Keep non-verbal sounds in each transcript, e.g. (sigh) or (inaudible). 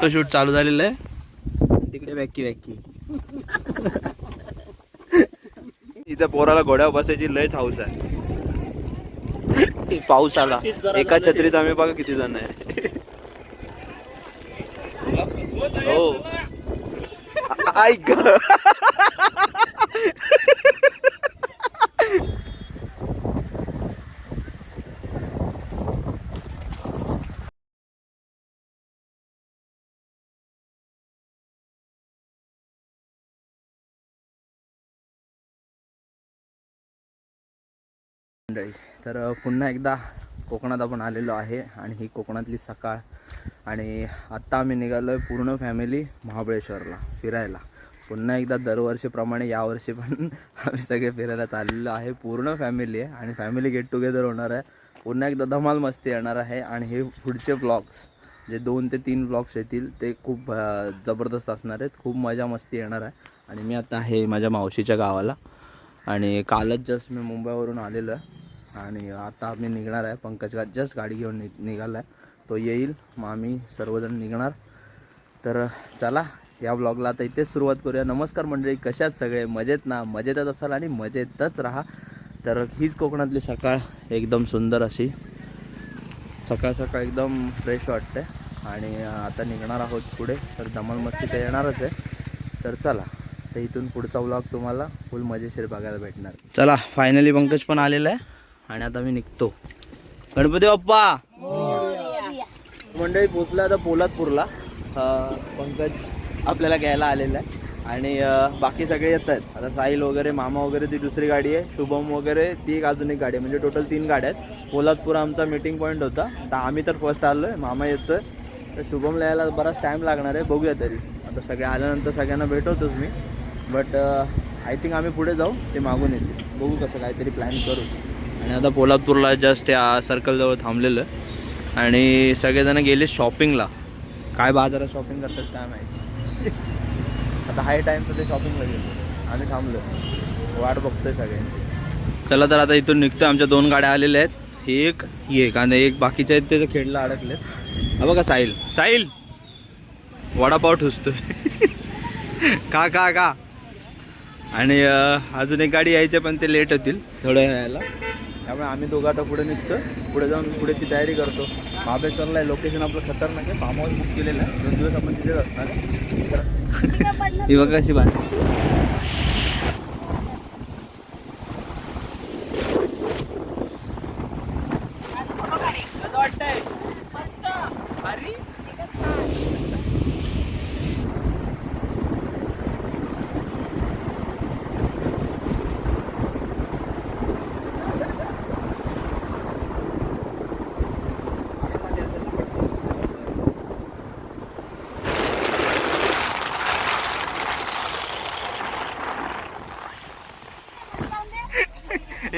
Photoshoot चालू झालेलं आहे. तिकडे वॅक्की वॅक्की इथं पोराला घोड्यावर बसायची लयच हाऊस आहे. (laughs) पाऊस आला. एका छत्रीत आम्ही बघा किती जण आहे. हो. आ- ऐक (laughs) मंडळी तर पुन्हा एकदा कोकणात आपण आलेलो आहे आणि ही कोकणातली सकाळ आणि आत्ता आम्ही निघालो आहे पूर्ण फॅमिली महाबळेश्वरला फिरायला. पुन्हा एकदा दरवर्षीप्रमाणे यावर्षी पण (laughs) आम्ही सगळे फिरायला चाललेलो आहे. पूर्ण फॅमिली आहे आणि फॅमिली गेट टुगेदर होणार आहे. पुन्हा एकदा धमाल मस्ती येणार आहे आणि हे पुढचे ब्लॉग्स जे दोन ते तीन ब्लॉग्स येतील ते खूप जबरदस्त असणार आहेत. खूप मजा मस्ती येणार आहे. आणि मी आता आहे माझ्या मावशीच्या गावाला. आणि कालच जस्ट मी मुंबईवरून आलेलो आहे. आणि आता आम्ही निघणार आहे. पंकज जस्ट गाडी घेऊन नि निघाला आहे तो येईल. मग आम्ही सर्वजण निघणार. तर चला या ब्लॉगला आता इथेच सुरुवात करूया. नमस्कार मंडळी कशात सगळे? मजेत ना? मजेतच असाल आणि मजेतच राहा. तर हीच कोकणातली सकाळ. एकदम सुंदर अशी. सकाळ सकाळ एकदम फ्रेश वाटते आणि आता निघणार आहोत पुढे. तर धमालमस्ती तर येणारच आहे. तर चला. तर इथून पुढचा व्लॉग तुम्हाला फुल मजेशीर बघायला भेटणार. चला फायनली पंकज पण आलेला आहे. आणि आता मी निघतो. गणपती बाप्पा! मंडळी पोचला आता पोलादपूरला. पंकज आपल्याला घ्यायला आलेला आहे. आणि बाकी सगळे येत आहेत आता साहिल वगैरे मामा वगैरे ती दुसरी गाडी आहे. शुभम वगैरे ती एक अजून एक गाडी आहे. म्हणजे टोटल तीन गाड्या आहेत. पोलादपूर आमचा मीटिंग पॉईंट होता. आता आम्ही तर फर्स्ट आलो आहे मामा येतोय. तर शुभमला यायला बराच टाईम लागणार आहे. बघूया तरी. आता सगळे आल्यानंतर सगळ्यांना भेटवतोच मी. बट आय थिंक आम्ही पुढे जाऊ. ते मागून येतील. बघू कसं काहीतरी प्लॅन करू. आणि आता पोलादपूरला जस्ट या सर्कलजवळ थांबलेलं. आणि सगळेजण गेले शॉपिंगला काय बाजारात शॉपिंग करतात काय माहिती. आता हाय टाईम तर ते शॉपिंगला गेलो. आम्ही थांबलो. वाट बघतोय सगळ्यांची. चला तर आता इथून निघतोय. आमच्या दोन गाड्या आलेल्या आहेत. ही एक ही एक. आणि एक बाकीच्या आहेत ते जे खेळला अडकलेत. हा बघा साहिल. साहिल! वडापाव ठुसतोय. का (laughs) का का आणि अजून एक गाडी यायचे पण ते लेट होतील. थोडं यायला त्यामुळे आम्ही दोघं आता पुढे निघतो. पुढे जाऊन पुढेची तयारी करतो. महाबळेश्वरला आहे. लोकेशन आपलं खतरनाक आहे. फार्म हाऊस बुक केलेलं आहे. दोन दिवस आपण तिथेच असणार आहे. ही बघा कशी बांधली कसं वाटतंय भारी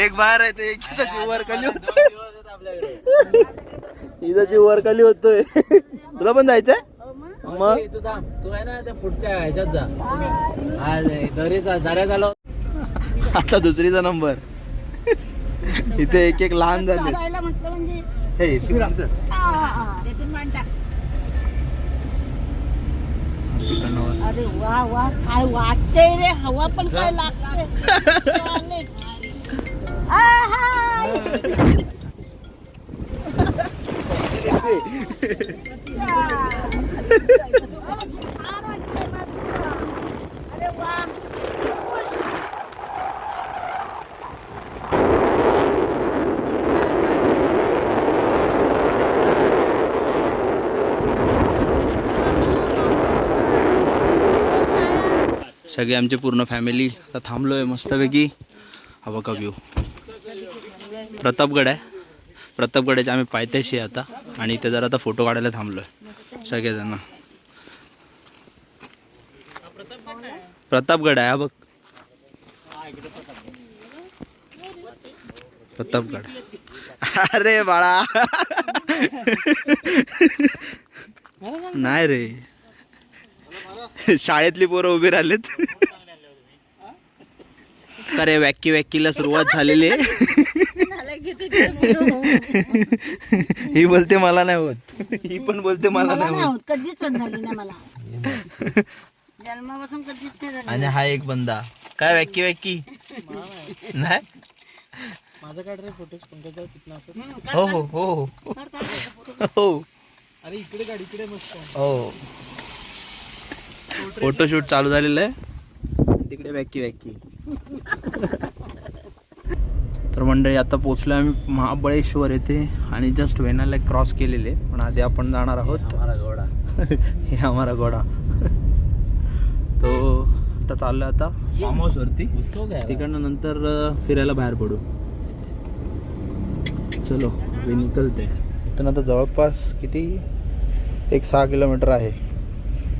एक बाहेर आहे ते एक इथं जीव वर खाली होतोय इथं जीव वर खाली होतोय तुला पण जायचंय मग तू थांब तू आहे ना त्या पुढच्या ह्याच्यात जा हा झालो आता दुसरीचा नंबर इथे एक एक लहान झाले म्हणजे हे. अरे वा वा काय वाटतंय रे हवा पण काय लागते सगळे आमची पूर्ण फॅमिली आता थांबलोय मस्तपैकी. हा बघा व्ह्यू प्रतापगड आहे. प्रतापगडाचे आम्ही पायथ्याशी आहे आता. आणि इथे जरा आता फोटो काढायला थांबलोय. सगळेजण. प्रतापगड आहे हा बघ. प्रतापगड. अरे बाळा. नाही रे. शाळेतली पोरं उभी राहिलेत. अरे वॅक्की वॅक्कीला सुरुवात झालेली आहे. (laughs) ही बोलते मला नाही होत. ही पण बोलते मला नाही होत. कधीच होत झाली नाही मला. (laughs) जन्मापासून कधीच नाही झाली. आणि हा एक बंदा. काय वॅक्की वॅक्की नाही? माझं काढ रे फोटो पंकजा तिथला असं. हो हो हो. हो. हो. अरे इकडे काढ इकडे मस्त. हो. फोटोशूट चालू झालेलं आहे. तिकडे वॅक्की वॅक्की तर मंडळी आता पोचलो आम्ही महाबळेश्वर येथे आणि जस्ट वेनाला क्रॉस केलेले. पण आधी आपण जाणार आहोत. गोडा (laughs) हे आम्हाला घोडा. (laughs) तो आता चाललोय आता फार्म हाऊस वरती. उसको काय? तिकडनं नंतर फिरायला बाहेर पडू. चलो मी निकलते. इथून आता जवळपास किती? एक सहा किलोमीटर आहे.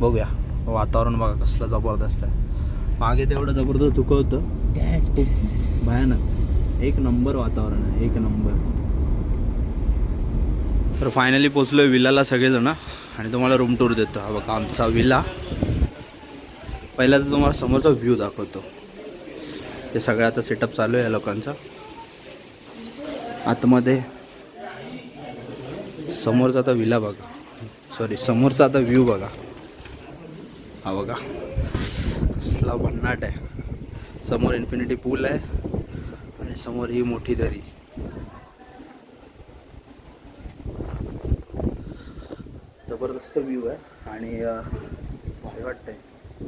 बघूया. वातावरण बघा कसलं जबरदस्त आहे. मागे तेवढं जबरदस्त होतं. खूप भयानक. एक नंबर वातावरण आहे एक नंबर. तर फायनली पोचलोय विलाला सगळेजण आणि तुम्हाला रूम टूर देतो. हा बघा आमचा विला. पहिला तर तुम्हाला समोरचा व्ह्यू दाखवतो. ते सगळं आता सेटअप चालू आहे या लोकांचा. आतमध्ये समोरचा आता विला बघा. सॉरी समोरचा आता व्ह्यू बघा. हा बघा. कसला भन्नाट आहे. समोर इन्फिनिटी पूल आहे. आणि समोर ही मोठी दरी. जबरदस्त व्ह्यू आहे आणि भारी वाटतंय.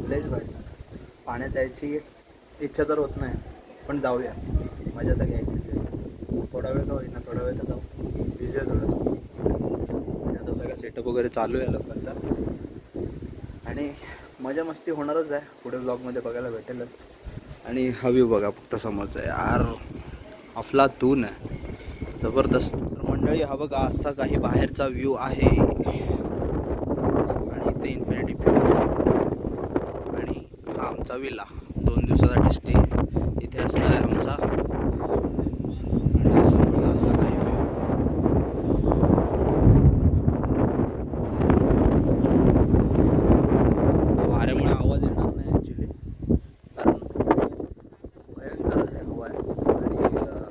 लयच भारी. पाण्यात यायची इच्छा तर होत नाही पण जाऊया. मजा तर घ्यायची. थोडा वेळ का होईना थोडा वेळ तर जाऊ. विजय थोडं. आता सगळं सेटअप वगैरे चालू आहे लोकांचा. आणि मजा मस्ती होणारच आहे. पुढे ब्लॉगमध्ये बघायला भेटेलच. आणि हा व्यू बघा फक्त समोरचा आहे. यार अफला तून आहे. जबरदस्त. तर मंडळी हा बघा असा काही बाहेरचा व्ह्यू आहे. आणि इथे इन्फिनिटी आणि हा आमचा विला दोन दिवसासाठी स्टे इथे असणार आहे आमचा आणि हा समोरचा असा काही view. वाऱ्यामुळे आवाज येणार नाही ॲक्च्युली कारण भयंकर अशी हवा आहे आणि अं,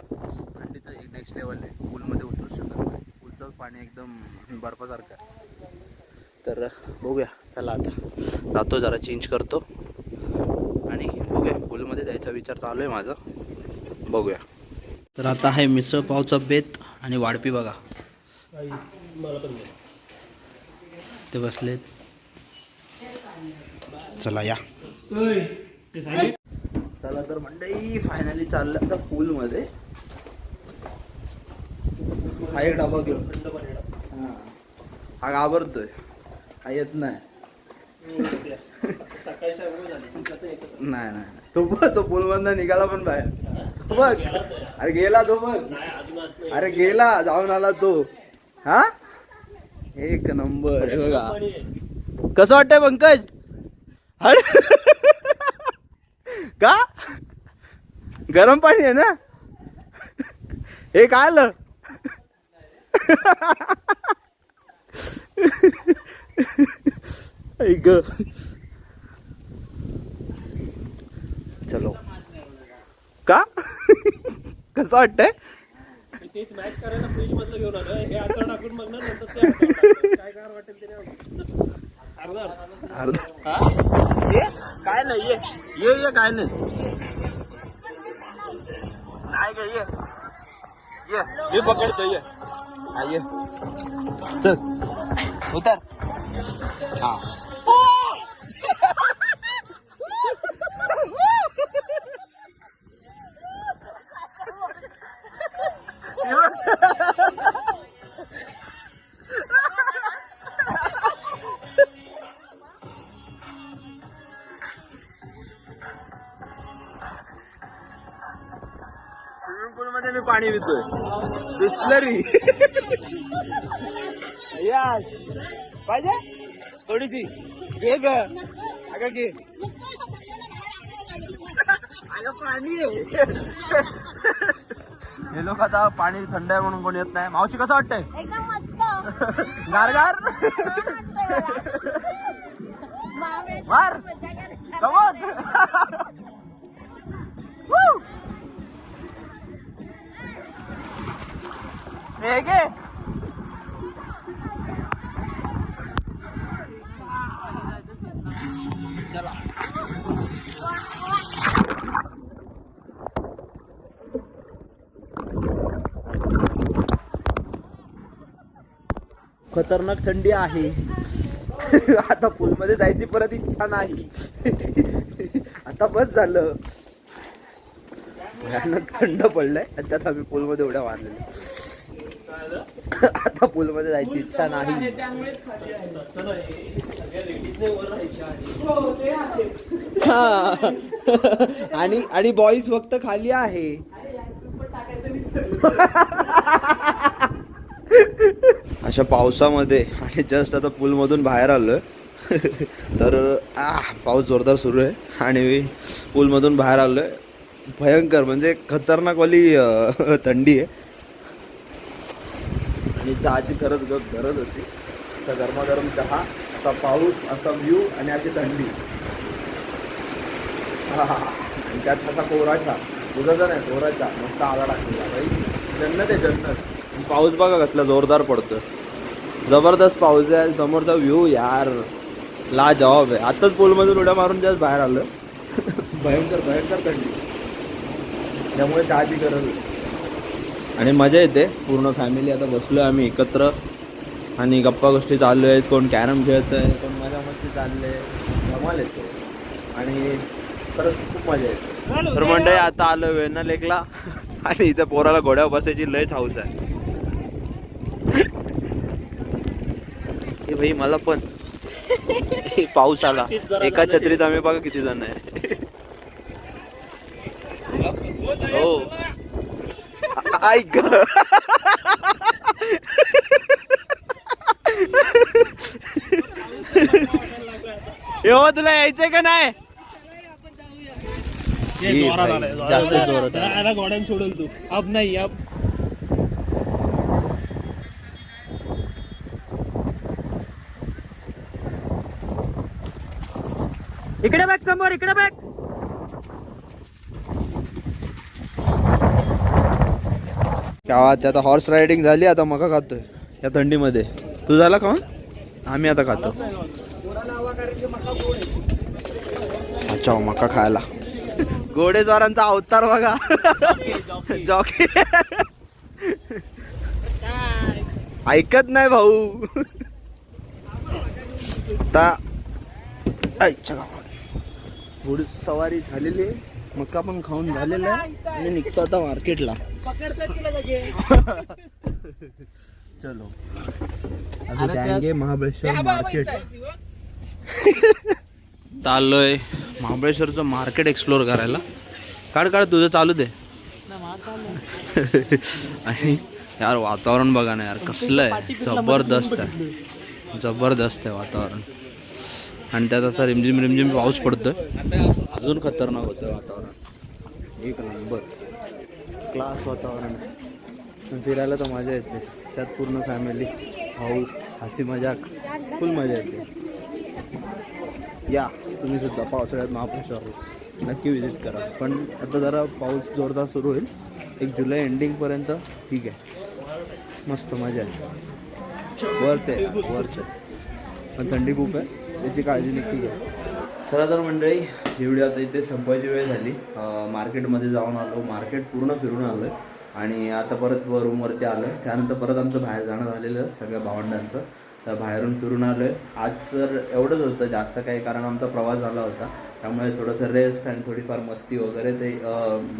थंडी तर एक नेक्स्ट लेवल आहे पूलमध्ये उतरू शकत नाही पूलचं पाणी एकदम बर्फासारखं आहे तर बघूया. चला आता. जातो जरा चेंज करतो. आणि बघूया पूलमध्ये जायचा विचार चालू आहे माझा. बघूया. तर आता आहे मिसळ पावचा बेत आणि वाढपी बघा. ते बसलेत. चला या. चला तर मंडळी फायनली चाललं आता पूलमध्ये हा एक डबा घेऊन. हा. हा घाबरतोय. हा येत नाही नाही नाही. तो बघ तो पूल मधनं निघाला पण बाहेर. तो बघ. अरे गेला तो बघ. अरे गेला जाऊन आला तो. हा? एक नंबर. हे बघा. कसं वाटतंय पंकज? अरे. का? गरम पाणी आहे ना? हे काय आलं? ऐक चलो. का? कसं वाटतंय? तेच मॅच करायला फ्रीज मधलं घेऊन आलं. हे आता टाकून मग नंतर ते हातावर टाकायचं. काय काय वाटेल ते नाही. अर्धा. अर्धा ये? काय नाही ये. ये ये काय नाही. नाही का ये. ये. मी पकडतो ये. हा ये. चल. उतर. हा स्विमिंग पूल मध्ये मी पाणी पितोय. बिस्लरी यस पाहिजे? थोडीशी. घे ग. अगं घे. अगं पाणी हे लोक आता पाणी थंड आहे म्हणून कोणी येत नाही. मावशी कसं वाटतंय? एकदम मस्त. गारगार? मार. Come on (laughs) (laughs) Ege. चला खतरनाक थंडी आहे. आता पूलमध्ये जायची परत इच्छा नाही. आता बस झालं. भयानक थंड पडलंय आणि त्यात आम्ही पूलमध्ये उड्या मारलेल्या. आता पूलमध्ये जायची इच्छा नाही. हा. आणि आणि बॉईज फक्त खाली आहे. अशा पावसामध्ये आणि जस्ट आता पूलमधून बाहेर आलोय. तर आ पाऊस जोरदार सुरू आहे. आणि पूलमधून बाहेर आलोय. भयंकर म्हणजे खतरनाकवाली अं, थंडी आहे. आणि चहाची खरंच गरज होती. असा गरमागरम चहा असा पाऊस असा व्ह्यू आणि अशी थंडी. आणि त्यात असा कोरा चहा दुधाचा नाही कोरा चहा मस्त आला टाकलेला. भाई जन्नत आहे जन्नत. पाऊस बघा कसला जोरदार पडतो जबरदस्त पाऊस आहे. समोरचा व्ह्यू यार. ला जवाब आहे. आताच पूलमधून उड्या मारून जास्त बाहेर आलं भयंकर भयंकर थंडी. त्यामुळे चहाची गरज आहे आणि मजा येते. पूर्ण फॅमिली आता बसलो आहे आम्ही एकत्र. आणि गप्पा गोष्टी चालू आहेत. कोण कॅरम खेळत आहे कोण मजा मस्ती चालले धमाल येते. आणि खरंच खूप मजा येते. तर मंडळी आता आलो वेणा लेकला आणि इथं पोराला घोड्यावर बसायची लयच हाऊस आहे. हे भाई मला पण. पाऊस आला. एका छत्रीत आम्ही बघा किती जण आहे. हो. ऐक हो तुला यायचंय का नाही? जास्त. जोरात घोड्यान सोडून तू. अब नाही अब. इकडे बघ समोर इकडे बघ. गावात आता हॉर्स रायडिंग झाली आता मका खातोय. या थंडीमध्ये. तू झाला का? आम्ही आता खातो. अच्छा मका खायला. घोडेस्वारांचा अवतार बघा. जॉकी. ऐकत नाही भाऊ. आता आईच्या घोडी सवारी झालेली मका पण खाऊन झालेला आणि निघतो आता मार्केटला (laughs) चलो. अभी जाएंगे महाबळेश्वर मार्केट चाललोय महाबळेश्वरचं मार्केट एक्सप्लोर करायला. काढ काढ तुझं चालू दे. (laughs) आणि यार वातावरण बघा ना यार कसलं आहे जबरदस्त आहे. जबरदस्त आहे वातावरण. आणि त्यात असा रिमझिम रिमझिम पाऊस पडतोय. अजून खतरनाक होतं वातावरण. एक नंबर. क्लास वातावरण आहे. पण फिरायला तर मजा येते. त्यात पूर्ण फॅमिली भाऊ हसी मजाक फुल मजा येते. या तुम्ही सुद्धा पावसाळ्यात महापुरुषावर नक्की विजिट करा. पण आता जरा पाऊस जोरदार सुरू होईल. एक जुलै एंडिंगपर्यंत ठीक आहे. मस्त मजा आहे. वर्थ आहे वर्थ आहे. पण थंडी खूप आहे. त्याची काळजी नक्की घ्या. चला तर मंडळी एवढी व्हिडिओ आता इथे संपायची वेळ झाली. मार्केटमध्ये जाऊन आलो. मार्केट पूर्ण फिरून आलो आणि आता परत रूमवरती आलो आहे त्यानंतर परत आमचं बाहेर जाणं झालेलं सगळ्या भावंडांचं. तर बाहेरून फिरून आलो आहे आज सर एवढंच होतं. जास्त काही कारण आमचा प्रवास झाला होता. त्यामुळे थोडंसं रेस्ट आणि थोडीफार मस्ती वगैरे ते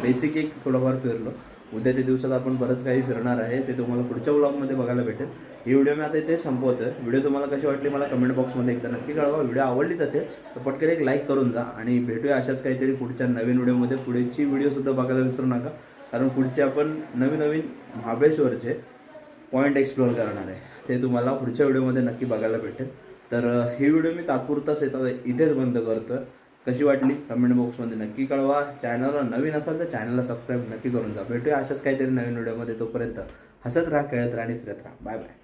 बेसिक एक थोडंफार फिरलो. उद्याच्या दिवसात आपण बरंच काही फिरणार आहे. ते तुम्हाला पुढच्या ब्लॉगमध्ये बघायला भेटेल. ही व्हिडिओ मी आता इथे संपवतोय. व्हिडिओ तुम्हाला कशी वाटली मला कमेंट बॉक्समध्ये एकदा नक्की कळवा. व्हिडिओ आवडलीच असेल तर पटकन एक लाईक करून जा आणि भेटूया अशाच काहीतरी पुढच्या नवीन व्हिडिओमध्ये पुढेची व्हिडिओसुद्धा बघायला विसरू नका कारण पुढचे आपण नवीन नवीन महाबळेश्वरचे पॉईंट एक्सप्लोअर करणार आहे. ते तुम्हाला पुढच्या व्हिडिओमध्ये नक्की बघायला भेटेल. तर ही व्हिडिओ मी तात्पुरताच येतात इथेच बंद करतो कशी वाटली? कमेंट बॉक्समध्ये नक्की कळवा. चॅनलला नवीन असाल तर चॅनलला सबस्क्राईब नक्की करून जा. भेटूया अशाच काहीतरी नवीन व्हिडिओमध्ये तोपर्यंत हसत राहा खेळत राहा आणि फिरत राहा. Bye bye